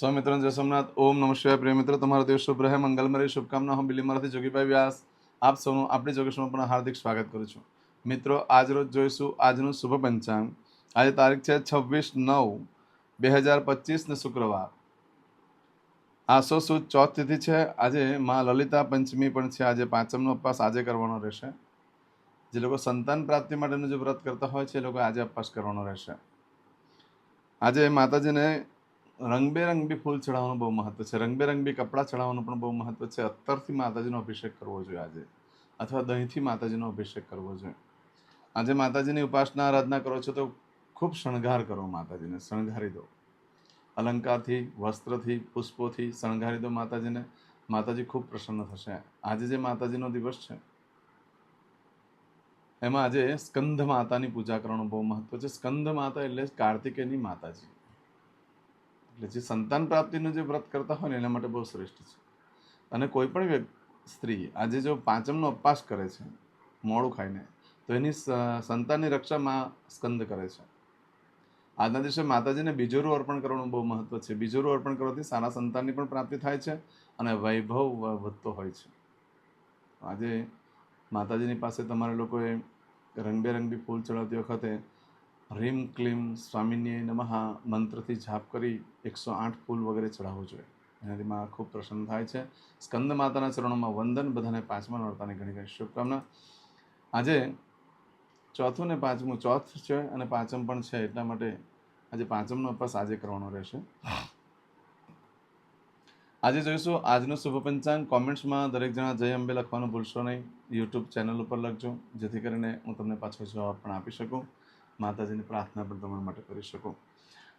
સૌ મિત્રોને જય સોમનાથ. ઓમ નમ શિવાય. પ્રિય મિત્રો, તમારો દિવસ શુભ રહે. મંગલમય શુભકામના. હું બિલીમરાથી જોગીભાઈ વ્યાસ. આપ સૌનું આપણી જોગેશમાં પણ હાર્દિક સ્વાગત કરું છું. મિત્રો, આજ રોજ જોઈશું આજનું શુભ પંચાંગ. આજે તારીખ છે છવ્વીસ નવ બે હજાર પચીસને શુક્રવાર. આસો સુદ ચોથ તિથિ છે. આજે માં લલિતા પંચમી પણ છે. આજે પાંચમનો ઉપવાસ આજે કરવાનો રહેશે. જે લોકો સંતાન પ્રાપ્તિ માટેનું જે વ્રત કરતા હોય છે, એ લોકો આજે ઉપવાસ કરવાનો રહેશે. આજે માતાજીને રંગબેરંગી ફૂલ ચડાવવાનું બહુ મહત્વ છે. રંગબેરંગી કપડાં ચડાવવાનું પણ બહુ મહત્વ છે. અત્તરથી માતાજીનો અભિષેક કરવો જોઈએ આજે. અથવા દહીંથી માતાજીનો અભિષેક કરવો જોઈએ. આજે માતાજીની ઉપાસના, આરાધના કરો છો તો ખૂબ શણગાર કરો માતાજીને, શણગારી દો. અલંકારથી, વસ્ત્રથી, પુષ્પોથી શણગારી દો માતાજીને. માતાજી ખૂબ પ્રસન્ન થશે. આજે જે માતાજીનો દિવસ છે, એમાં આજે સ્કંદ માતાની પૂજા કરવાનું બહુ મહત્વ છે. સ્કંદ માતા એટલે કાર્તિકેયની માતાજી. એટલે જે સંતાન પ્રાપ્તિનું જે વ્રત કરતા હોય ને એના માટે બહુ શ્રેષ્ઠ છે. અને કોઈ પણ વ્યક્તિ, સ્ત્રી આજે જો પાંચમનો ઉપવાસ કરે છે, મોડું ખાઈને, તો એની સંતાનની રક્ષામાં સ્કંદ કરે છે. આજના દિવસે માતાજીને બીજોરું અર્પણ કરવાનું બહુ મહત્વ છે. બીજોરું અર્પણ કરવાથી સારા સંતાનની પણ પ્રાપ્તિ થાય છે અને વૈભવ વધતો હોય છે. આજે માતાજીની પાસે તમારે લોકોએ રંગબેરંગી ફૂલ ચડાવતી વખતે રીમ ક્લીમ સ્વામિનીય નમઃ મંત્રથી જાપ કરી એકસો આઠ ફૂલ વગેરે ચડાવવું જોઈએ. એનાથી માં ખૂબ પ્રસન્ન થાય છે. સ્કંદ માતાના ચરણોમાં વંદન બધાને પાંચમા નોરતાની ઘણી ઘણી શુભકામના. આજે ચોથું ને પાંચમું ચોથ છે અને પાંચમ પણ છે, એટલા માટે આજે પાંચમનો ઉપવાસ આજે કરવાનો રહેશે. આજે જોઈશું આજનું શુભ પંચાંગ. કોમેન્ટ્સમાં દરેક જણા જય અંબે લખવાનું ભૂલશો નહીં. યુટ્યુબ ચેનલ ઉપર લખજો. જેથી કરીને હું તમને પાછો જવાબ પણ આપી શકું. માતાજીની પ્રાર્થના પણ તમારા માટે કરી શકું.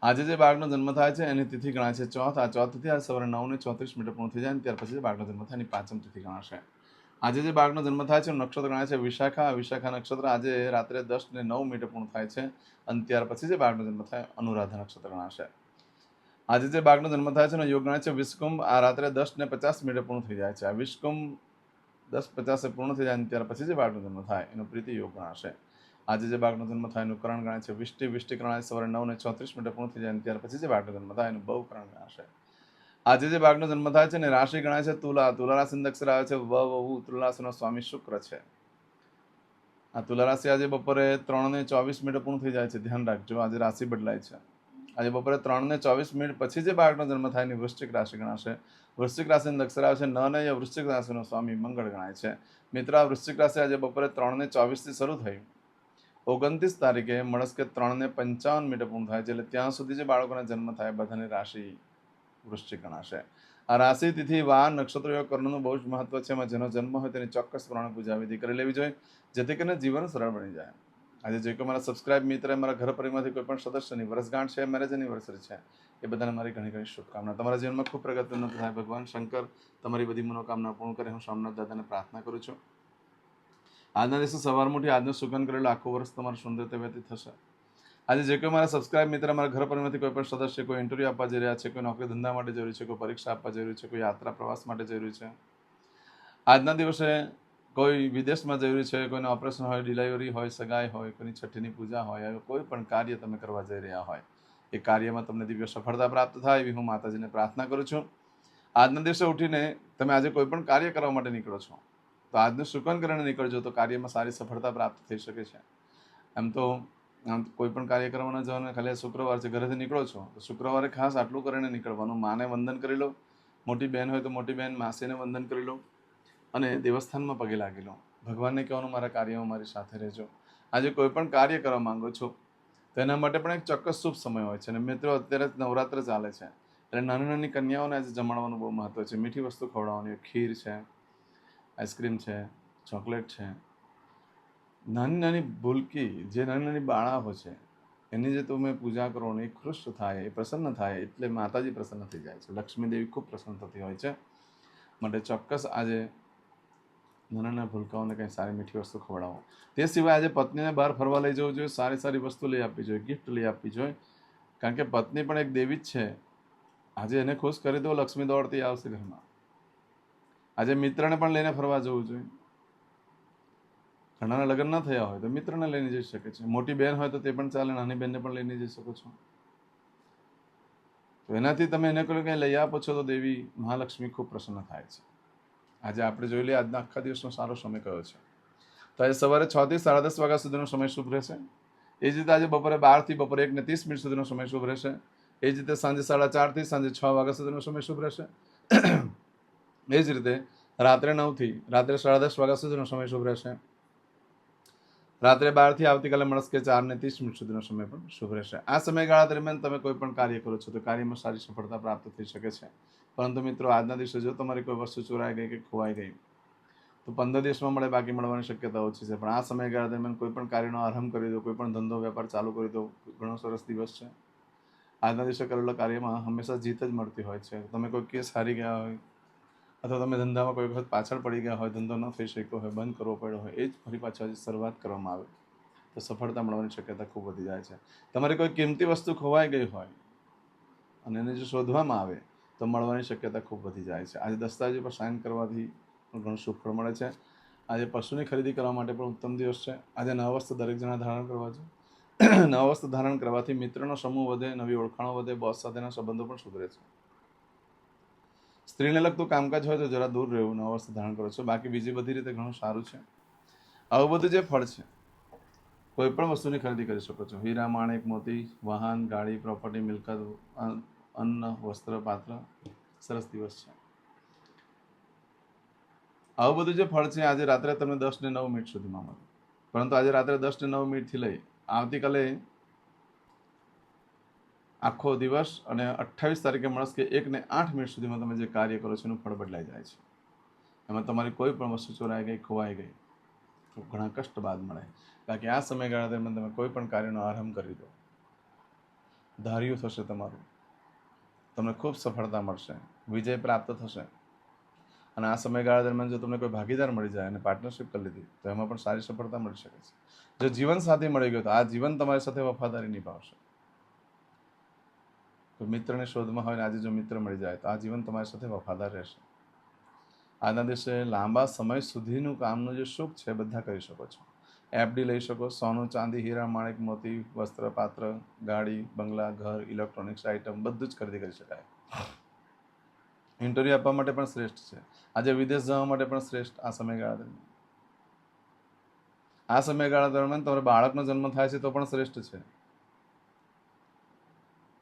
આજે જે બાળકનો જન્મ થાય છે, એની તિથિ ગણાય છે ચોથ. આ ચોથ તિથિ આ સવારે નવ ને ચોત્રીસ મિનિટ પૂર્ણ થઈ જાય ત્યાર પછી બાળકનો જન્મ થાય એની પાંચમ તિથિ ગણાશે. આજે જે બાળકનો જન્મ થાય છે નક્ષત્ર ગણાય છે વિશાખા. વિશાખા નક્ષત્ર આજે રાત્રે દસ ને નવ મિનિટે પૂર્ણ થાય છે અને ત્યાર પછી જે બાળકનો જન્મ થાય, અનુરાધા નક્ષત્ર ગણાશે. આજે જે બાળકનો જન્મ થાય છે, એનો યોગ ગણાય છે વિષ્કુંભ આ રાત્રે દસ ને પચાસ મિનિટે પૂર્ણ થઈ જાય છે. આ વિષ્કુંભ દસ પચાસે પૂર્ણ થઈ જાય અને ત્યાર પછી જે બાળકનો જન્મ થાય, એનો પ્રીતિ યોગ ગણાશે. આજે જે બાળકનો જન્મ થાય એનું કરણ ગણાય છે. વિષ્ટિ વિષ્ટિ કરણ સવારે નવ ને ચોત્રીસ મિનિટે પૂર્ણ થઈ જાય ત્યાર પછી જે બાળકનો જન્મ થાય એનું બહુ કરણ ગણાશે. આજે જે બાળકનો જન્મ થાય છે ને રાશિ ગણાય છે. તુલા તુલા રાશિ અક્ષર આવે છે. વ વહુ તુલા સ્વામી શુક્ર છે. આ તુલા રાશિ આજે બપોરે ત્રણ ને ચોવીસ મિનિટે પૂર્ણ થઈ જાય છે. ધ્યાન રાખજો, આજે રાશિ બદલાય છે. આજે બપોરે ત્રણ ને ચોવીસ મિનિટ પછી જે બાળકનો જન્મ થાય એની વૃશ્ચિક રાશિ ગણાશે. વૃશ્ચિક રાશિનો અક્ષર આવે છે. ન ને વૃશ્ચિક રાશિનો સ્વામી મંગળ ગણાય છે. મિત્ર, આ વૃશ્ચિક રાશિ આજે બપોરે ત્રણ ને ચોવીસથી શરૂ થઈ. ઓગણત્રીસ તારીખે મળસ્કે ત્રણને પંચાવન મિનિટે પૂર્ણ થાય છે એટલે ત્યાં સુધી જે બાળકોના જન્મ થાય, બધાની રાશિ વૃશ્ચિક ગણાશે. આ રાશિ તિથિ, વાર, નક્ષત્ર યોગ કરવાનું બહુ જ મહત્વ છે. એમાં જેનો જન્મ હોય તેની ચોક્કસ પ્રમાણે પૂજા વિધિ કરી લેવી જોઈએ, જેથી કરીને જીવન સરળ બની જાય. આજે જે કોઈ મારા સબસ્ક્રાઇબ મિત્ર, મારા ઘર પરિવારમાંથી કોઈ પણ સદસ્યની વર્ષગાંઠ છે મેરેજ એનિવર્સરી છે, એ બધાને મારી ઘણી ઘણી શુભકામના. તમારા જીવનમાં ખૂબ પ્રગતિ થાય. ભગવાન શંકર, તમારી બધી મનોકામના પૂર્ણ કરે. હું સોમનાથ દાદાને પ્રાર્થના કરું છું. આજના દિવસે સવાર મોટી આજનું સુગન કરેલું આખું વર્ષ તમારું સુંદરતા વ્યતીત થશે. આજે જે કોઈ મારા સબસ્ક્રાઇબ મિત્ર, મારા ઘર પરિવારમાંથી કોઈ પણ સદસ્ય કોઈ ઇન્ટરવ્યૂ આપવા જઈ રહ્યા છે, કોઈ નોકરી ધંધા માટે જરૂરી છે, કોઈ પરીક્ષા આપવા જરૂરી છે, કોઈ યાત્રા પ્રવાસ માટે જરૂરી છે. આજના દિવસે કોઈ વિદેશમાં જરૂરી છે, કોઈને ઓપરેશન હોય ડિલિવરી હોય, સગાઈ હોય, કોઈની છઠ્ઠીની પૂજા હોય કોઈ પણ કાર્ય તમે કરવા જઈ રહ્યા હોય, એ કાર્યમાં તમને દિવ્ય સફળતા પ્રાપ્ત થાય એવી હું માતાજીને પ્રાર્થના કરું છું. આજના દિવસે ઉઠીને તમે આજે કોઈ પણ કાર્ય કરવા માટે નીકળો છો તો આજનું શુકન કરીને નીકળજો તો કાર્યમાં સારી સફળતા પ્રાપ્ત થઈ શકે છે. એમ તો, આમ કોઈ પણ કાર્ય કરવાના જવાને ખાલી શુક્રવાર છે, ઘરેથી નીકળો છો, તો શુક્રવારે ખાસ આટલું કરીને નીકળવાનું. માને વંદન કરી લો. મોટી બહેન હોય તો મોટી બહેન માસીને વંદન કરી લો. અને દેવસ્થાનમાં પગે લાગી લો. ભગવાનને કહેવાનું, મારા કાર્યમાં મારી સાથે રહેજો. આજે કોઈ પણ કાર્ય કરવા માંગો છો, તો એના માટે પણ એક ચોક્કસ શુભ સમય હોય છે. અને મિત્રો, અત્યારે નવરાત્ર ચાલે છે. એટલે નાની નાની કન્યાઓને આજે જમાડવાનું બહુ મહત્વ છે. મીઠી વસ્તુ ખવડાવવાની ખીર છે. આઈસ્ક્રીમ છે, ચોકલેટ છે. નાની નાની ભૂલકી, જે નાની નાની બાળાઓ છે, એની જે તમે પૂજા કરો ને એ ખુશ થાય, એ પ્રસન્ન થાય, એટલે માતાજી પ્રસન્ન થઈ જાય છે. લક્ષ્મી દેવી ખૂબ પ્રસન્ન થતી હોય છે. માટે ચોક્કસ આજે નાના નાના ભૂલકાઓને કંઈ સારી મીઠી વસ્તુ ખવડાવો. તે સિવાય આજે પત્નીને બહાર ફરવા લઈ જવું જોઈએ, સારી સારી વસ્તુ લઈ આપવી જોઈએ ગિફ્ટ લઈ આપવી જોઈએ. કારણ કે પત્ની પણ એક દેવી જ છે. આજે એને ખુશ કરી દો, લક્ષ્મી દોડતી આવશે ઘરમાં. આજે મિત્રને પણ લઈને ફરવા જવું જોઈએ. ઘણાના લગ્ન ન થયા હોય તો મિત્રને લઈને જઈ શકે છે. મોટી બહેન હોય તો તે પણ ચાલે, નાની બહેનને પણ લઈને જઈ શકો છો. તો એનાથી તમે એને કોઈ કંઈ લઈ આપો છો તો દેવી મહાલક્ષ્મી ખૂબ પ્રસન્ન થાય છે. આજે આપણે જોઈ લઈએ, આજના આખા દિવસનો સારો સમય કયો છે? તો આજે સવારે છ થી સાડા દસ વાગ્યા સુધીનો સમય શુભ રહેશે. એ જ રીતે આજે બપોરે બારથી બપોરે એક ને ત્રીસ મિનિટ સુધીનો સમય શુભ રહેશે. એ જ રીતે સાંજે સાડા ચારથી સાંજે છ વાગ્યા સુધીનો સમય શુભ રહેશે. એ જ રીતે રાત્રે નવથી, રાત્રે સાડા દસ વાગ્યા સુધીનો સમય શુભ રહેશે. રાત્રે બારથી આવતીકાલે મળશે ચારને ત્રીસ મિનિટ સુધીનો સમય પણ શુભ રહેશે. આ સમયગાળા દરમિયાન તમે કોઈ પણ કાર્ય કરો છો તો કાર્યમાં સારી સફળતા પ્રાપ્ત થઈ શકે છે. પરંતુ મિત્રો, આજના દિવસે જો તમારી કોઈ વસ્તુ ચોરાઈ ગઈ કે ખોવાઈ ગઈ, તો પંદર દિવસમાં મળે, બાકી મળવાની શક્યતા ઓછી છે. પણ આ સમયગાળા દરમિયાન કોઈ પણ કાર્યનો આરંભ કરી દો, કોઈ પણ ધંધો, વેપાર ચાલુ કરી દો, ઘણો સરસ દિવસ છે. આજના દિવસે કરેલા કાર્યમાં હંમેશા જીત જ મળતી હોય છે. તમે કોઈ કેસ હારી ગયા હોય અથવા તમે ધંધામાં કોઈ વખત પાછળ પડી ગયા હોય, ધંધો ન થઈ શક્યો હોય, બંધ કરવો પડ્યો હોય, એ જ ફરી પાછા શરૂઆત કરવામાં આવે. તો સફળતા મળવાની શક્યતા ખૂબ વધી જાય છે. તમારી કોઈ કિંમતી વસ્તુ ખોવાઈ ગઈ હોય અને એને જો શોધવામાં આવે, તો મળવાની શક્યતા ખૂબ વધી જાય છે. આજે દસ્તાવેજો પર સાઇન કરવાથી ઘણું સુફળ મળે છે. આજે પશુની ખરીદી કરવા માટે પણ ઉત્તમ દિવસ છે. આજે નવા વસ્ત્ર દરેક જણા ધારણ કરવા છે. નવા વસ્ત્ર ધારણ કરવાથી મિત્રનો સમૂહ વધે, નવી ઓળખાણો વધે, બોસ સાથેના સંબંધો પણ સુધરે છે. સ્ત્રીને લગતું કામકાજ હોય તો જરા દૂર રહેવું, નવ વસ્ત્ર ધારણ કરો છો. બાકી બીજી બધી રીતે ઘણું સારું છે. આવું બધું જે ફળ છે, કોઈ પણ વસ્તુની ખરીદી કરી શકો છો. હીરા, માણેક, મોતી, વાહન, ગાડી પ્રોપર્ટી મિલકત અન્ન, વસ્ત્ર, પાત્ર, સરસ દિવસ છે. આવું બધું જે ફળ છે, આજે રાત્રે તમને દસ ને નવ મિનિટ સુધીમાં મળે. પરંતુ આજે રાત્રે દસ ને નવ મિનિટથી લઈ આવતીકાલે આખો દિવસ અને અઠ્ઠાવીસ તારીખે મળશે કે એકને આઠ મિનિટ સુધીમાં તમે જે કાર્ય કરો છો એનું ફળ બદલાઈ જાય છે. એમાં તમારી કોઈ પણ વસ્તુ ચોરાઈ ગઈ, ખોવાઈ ગઈ, તો ઘણા કષ્ટ બાદ મળે. બાકી આ સમયગાળા દરમિયાન તમે કોઈ પણ કાર્યનો આરંભ કરી દો. ધાર્યું થશે તમારું. તમને ખૂબ સફળતા મળશે. વિજય પ્રાપ્ત થશે. અને આ સમયગાળા દરમિયાન જો તમને કોઈ ભાગીદાર મળી જાય અને પાર્ટનરશિપ કરી લીધી, તો એમાં પણ સારી સફળતા મળી શકે છે. જો જીવન સાથી મળી ગયો, તો આ જીવન તમારી સાથે વફાદારી નિભાવશે. કોઈ મિત્રની શોધમાં હોય ને આજે જો મિત્ર મળી જાય તો આ જીવન તમારી સાથે વફાદાર રહેશે. આજના દિવસે લાંબા સમય સુધીનું કામનું જે સુખ છે બધા કરી શકો છો. એફડી લઈ શકો, સોનું, ચાંદી, હીરા, માણેક, મોતી, વસ્ત્ર, પાત્ર, ગાડી, બંગલા, ઘર ઇલેક્ટ્રોનિક્સ આઇટમ બધું જ ખરીદી કરી શકાય. ઇન્ટરવ્યૂ આપવા માટે પણ શ્રેષ્ઠ છે. આજે વિદેશ જવા માટે પણ શ્રેષ્ઠ આ સમયગાળા દરમિયાન. આ સમયગાળા દરમિયાન તમારે બાળકનો જન્મ થાય છે તો પણ શ્રેષ્ઠ છે.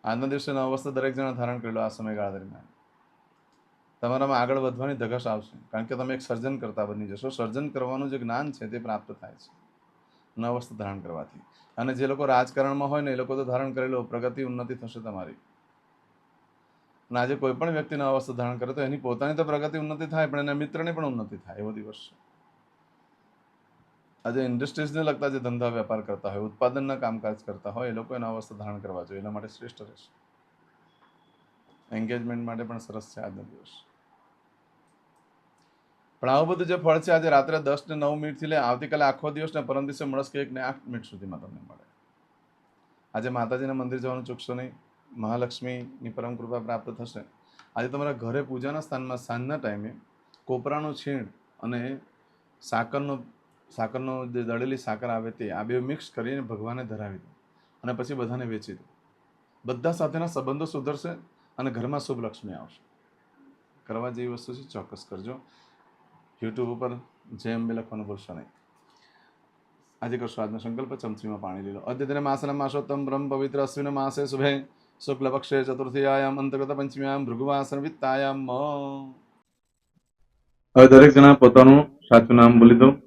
આજના દિવસે નવ વસ્તુ દરેક જણા ધારણ કરી આ સમયગાળા દરમિયાન. તમારામાં આગળ વધવાની ધગશ આવશે, કારણ કે તમે એક સર્જન કરતા બની જશો. સર્જન કરવાનું જે જ્ઞાન છે તે પ્રાપ્ત થાય છે, નવા વસ્તુ ધારણ કરવાથી. અને જે લોકો રાજકારણમાં હોય ને, એ લોકો તો ધારણ કરી પ્રગતિ ઉન્નતિ થશે તમારી. અને આજે કોઈ પણ વ્યક્તિ નવા વસ્તુ ધારણ કરે તો એની પોતાની તો પ્રગતિ ઉન્નતિ થાય, પણ એના મિત્રની પણ ઉન્નતિ થાય એવો દિવસ છે. આજે ઇન્ડસ્ટ્રીઝને લગતા જે ધંધા વેપાર કરતા હોય, ઉત્પાદનના કામકાજ કરતા હોય, એ લોકો એના અવસ્થા ધારણ કરવા જોઈએ. એના માટે શ્રેષ્ઠ રહેશે. એન્ગેજમેન્ટ માટે પણ સરસ છે આજનો દિવસ. પણ આવું બધું જે ફળ છે, આજે રાત્રે દસ ને નવ મિનિટથી લઈ આવતીકાલે આખો દિવસ ને પરમ દિવસે મળશે કે એક ને આઠ મિનિટ સુધીમાં તમને મળે. આજે માતાજીના મંદિર જવાનું ચૂકશો નહીં. મહાલક્ષ્મીની પરમ કૃપા પ્રાપ્ત થશે. આજે તમારા ઘરે પૂજાના સ્થાનમાં સાંજના ટાઈમે કોપરાનો છીણ અને સાકરનો સાકરનો જે દળેલી સાકર આવે તે આ બે મિક્સ કરીને ભગવાનને ધરાવી દો અને પછી બધાને વેચી દો. બધા સાથેના સંબંધો સુધરશે અને ઘરમાં શુભ લક્ષ્મી આવશે. કરવા જેવી વસ્તુ છે, ચોક્કસ કરજો. યુટ્યુબ ઉપર જય અંબે લખવાનું ભૂલશો નહીં. આજે કરશો આજનો સંકલ્પ, ચમચીમાં પાણી લીલો. અદ્યતને માસન માસોત્તમ બ્રહ્મ પવિત્ર અશ્વિન માસે શુભે. શુક્લ પક્ષે ચતુર્થીયામ અંતર્ગત પંચમીયામ ભૃગુવાસન વિત્તાયામ. હવે દરેક જણા પોતાનું સાચું નામ બોલી દો.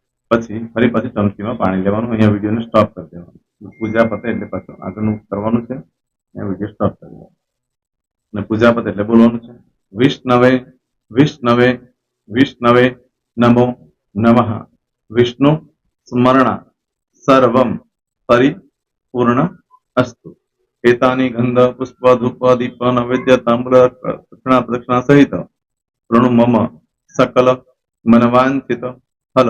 પછી ફરી પાછી ચમચીમાં પાણી લેવાનું અહીંયા વિડીયોને સ્ટોપ કરી દેવાનું. પૂજા પતે એટલે પાછું આગળનું કરવાનું છે, અહીંયા વીડિયો સ્ટોપ કરી દેવાનો. અને પૂજા પતે એટલે બોલવાનું છે, વિષ્ણવે વિષ્ણવે વિષ્ણવે નમો નમઃ. વિષ્ણુ સ્મરણા સર્વમ પરિપૂર્ણ અસ્તુ. એતાની ગંધ, પુષ્પ, ધૂપ, દીપ, નૈવેદ્ય તાંબૂલ દક્ષિણા પ્રદક્ષિણા સહિત મમ, સકલ મનવાંચિત ફલ